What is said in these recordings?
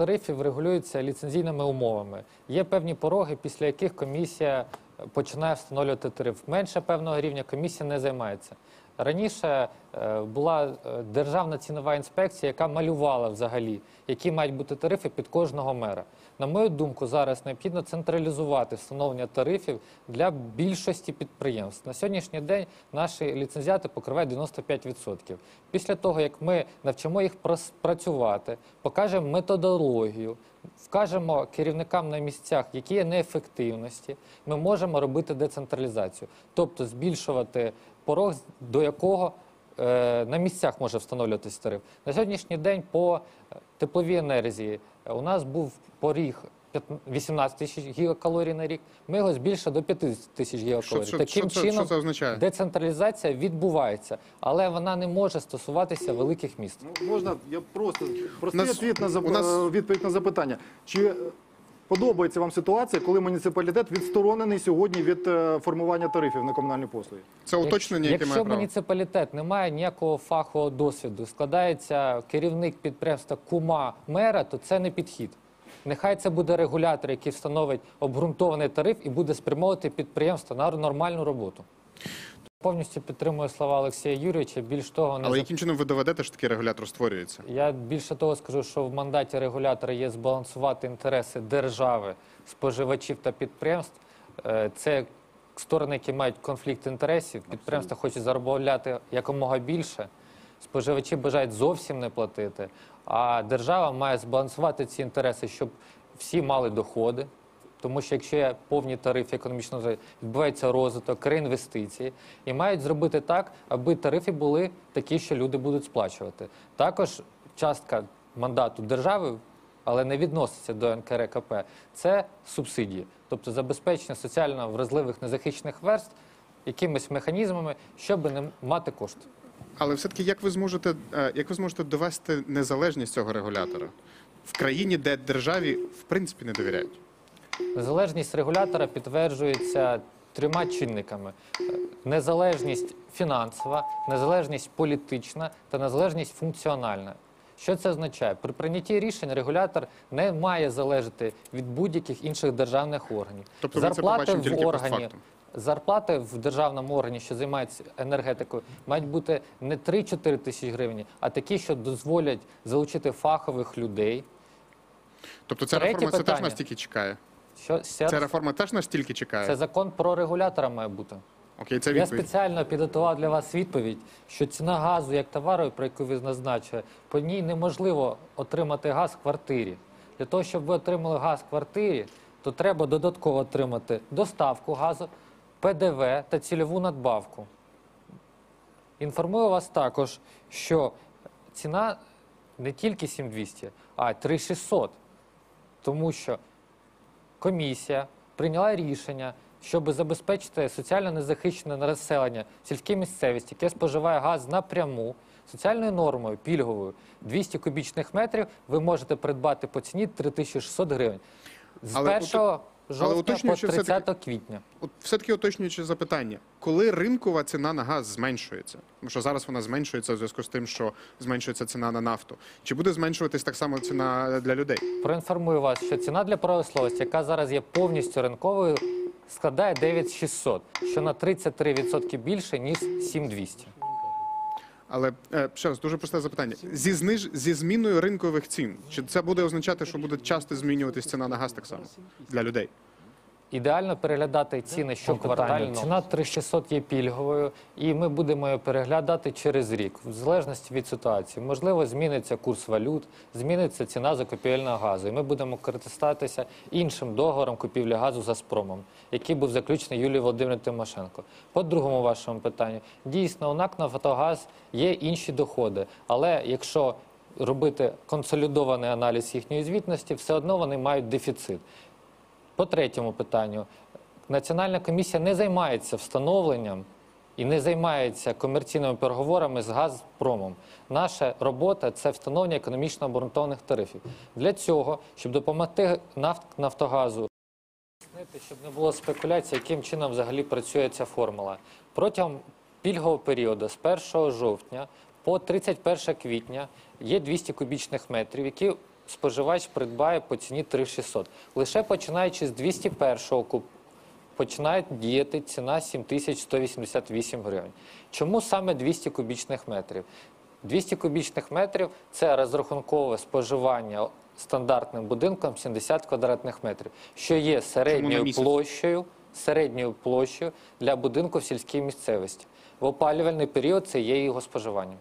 тарифів регулюються ліцензійними умовами. Є певні пороги, після яких комісія е, починає встановлювати тариф. Менше певного рівня комісія не займається. Раніше була е, державна цінова інспекція, яка малювала взагалі, які мають бути тарифи під кожного мера. На мою думку, зараз необхідно централізувати встановлення тарифів для більшості підприємств. На сьогоднішній день наші ліцензіати покривають 95%. Після того, як ми навчимо їх працювати, покажемо методологію, вкажемо керівникам на місцях, які є неефективності, ми можемо робити децентралізацію, тобто збільшувати порог, до якого е, на місцях може встановлюватись тариф. На сьогоднішній день по е, тепловій енергії е, у нас був поріг 15 18 тисяч гігакалорій на рік. Ми його збільшили до 50 тисяч гігакалорій. що- Таким що чином що це означає? децентралізація відбувається, але вона не може стосуватися великих міст. Ну, можна, я просто простий нас- відповідь, на, зап... у нас- е, відповідь на запитання. Чи е, подобається вам ситуація, коли муніципалітет відсторонений сьогодні від е, формування тарифів на комунальні послуги? Це уточнення, яке Якщо має право. муніципалітет не має ніякого фахового досвіду, складається керівник підприємства кума мера, то це не підхід. Нехай це буде регулятор, який встановить обґрунтований тариф і буде спрямовувати підприємство на нормальну роботу. Повністю підтримую слова Олексія Юрійовича. Більш того, не Але яким чином ви доведете, що такий регулятор створюється? я більше того скажу, що в мандаті регулятора є збалансувати інтереси держави, споживачів та підприємств. Е, Це сторони, які мають конфлікт інтересів. Підприємства хочуть заробляти якомога більше. Споживачі бажають зовсім не платити. А держава має збалансувати ці інтереси, щоб всі мали доходи. Тому що якщо є повні тарифи економічного розвитку, відбувається розвиток, реінвестиції, і мають зробити так, аби тарифи були такі, що люди будуть сплачувати. Також частка мандату держави, але не відноситься до НКРКП, це субсидії, тобто забезпечення соціально вразливих незахищених верств якимись механізмами, щоб не мати кошти. Але все-таки як ви зможете, е, як ви зможете довести незалежність цього регулятора в країні, де державі в принципі не довіряють? Незалежність регулятора підтверджується трьома чинниками: незалежність фінансова, незалежність політична та незалежність функціональна. Що це означає? При прийнятті рішень регулятор не має залежати від будь-яких інших державних органів. Тобто це побачимо тільки? Зарплати в державному органі, що займається енергетикою, мають бути не 3-4 тисячі гривень, а такі, що дозволять залучити фахових людей. Тобто ця Третє реформа це теж настільки чекає. Що Ця реформа теж настільки чекає. це закон про регулятора має бути. Окей, це Я спеціально підготував для вас відповідь, що ціна газу як товару, про яку ви назначили, по ній неможливо отримати газ в квартирі. Для того, щоб ви отримали газ в квартирі, то треба додатково отримати доставку газу, ПДВ та цільову надбавку. Інформую вас також, що ціна не тільки 7200, а 3600. Тому що комісія прийняла рішення, щоб забезпечити соціально незахищене населення в сільській місцевості, яке споживає газ напряму. Соціальною нормою пільговою 200 кубічних метрів ви можете придбати по ціні 3600 гривень. З Але 1 жовтня по уточнюючи 30 все-таки- квітня. От все-таки уточнюючи запитання, коли ринкова ціна на газ зменшується, тому що зараз вона зменшується в зв'язку з тим, що зменшується ціна на нафту, чи буде зменшуватись так само ціна для людей? Проінформую вас, що ціна для промисловості, яка зараз є повністю ринковою, складає 9600, що на 33% більше, ніж 7200. Але е, ще раз дуже просте запитання: зі зниж зі зміною ринкових цін, чи це буде означати, що буде часто змінюватись ціна на газ так само для людей? Ідеально переглядати ціни щоквартально. Ціна 3600 є пільговою, і ми будемо її переглядати через рік, в залежності від ситуації. Можливо, зміниться курс валют, зміниться ціна закупівельного газу. І ми будемо користуватися іншим договором купівлі газу з Газпромом, який був заключений Юлією Володимирівною Тимошенко. По другому вашому питанню, дійсно, у НАК «Нафтогаз» є інші доходи, але якщо робити консолідований аналіз їхньої звітності, все одно вони мають дефіцит. По третьому питанню, Національна комісія не займається встановленням і не займається комерційними переговорами з Газпромом. Наша робота це встановлення економічно обґрунтованих тарифів. Для цього, щоб допомогти «Нафт- Нафтогазу щоб не було спекуляцій, яким чином взагалі працює ця формула. Протягом пільгового періоду з 1 жовтня по 31 квітня є 200 кубічних метрів, які споживач придбає по ціні 3600. Лише починаючи з 201 куб починає діяти ціна 7188 гривень. Чому саме 200 кубічних метрів? 200 кубічних метрів це розрахункове споживання стандартним будинком 70 квадратних метрів, що є середньою площею, середньою площею для будинку в сільській місцевості. В опалювальний період це є його споживання.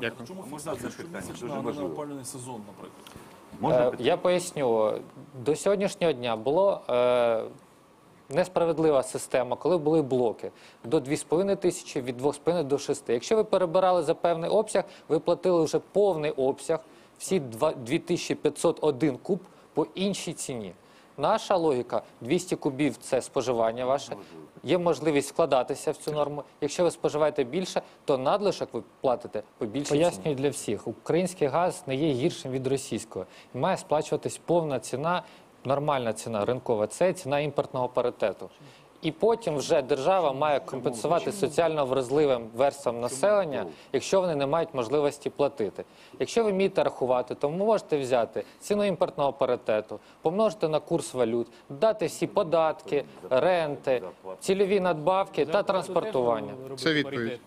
Дякую. Чому фіксація не на опалювальний сезон, наприклад? Можна Е. Я поясню. До сьогоднішнього дня було е, несправедлива система, коли були блоки до 2,5 тисячі, від 2,5 до 6. Якщо ви перебирали за певний обсяг, ви платили вже повний обсяг, всі два- 2501 куб по іншій ціні. Наша логіка 200 кубів це споживання ваше. Є можливість вкладатися в цю норму. Якщо ви споживаєте більше, то надлишок ви платите по більшій. Пояснюю для всіх. Український газ не є гіршим від російського. Має сплачуватись повна ціна, нормальна ціна ринкова. Це ціна імпортного паритету. І потім вже держава має компенсувати соціально вразливим верствам населення, якщо вони не мають можливості платити. Якщо ви вмієте рахувати, то можете взяти ціну імпортного паритету, помножити на курс валют, дати всі податки, ренти, цільові надбавки та транспортування. Це відповідь.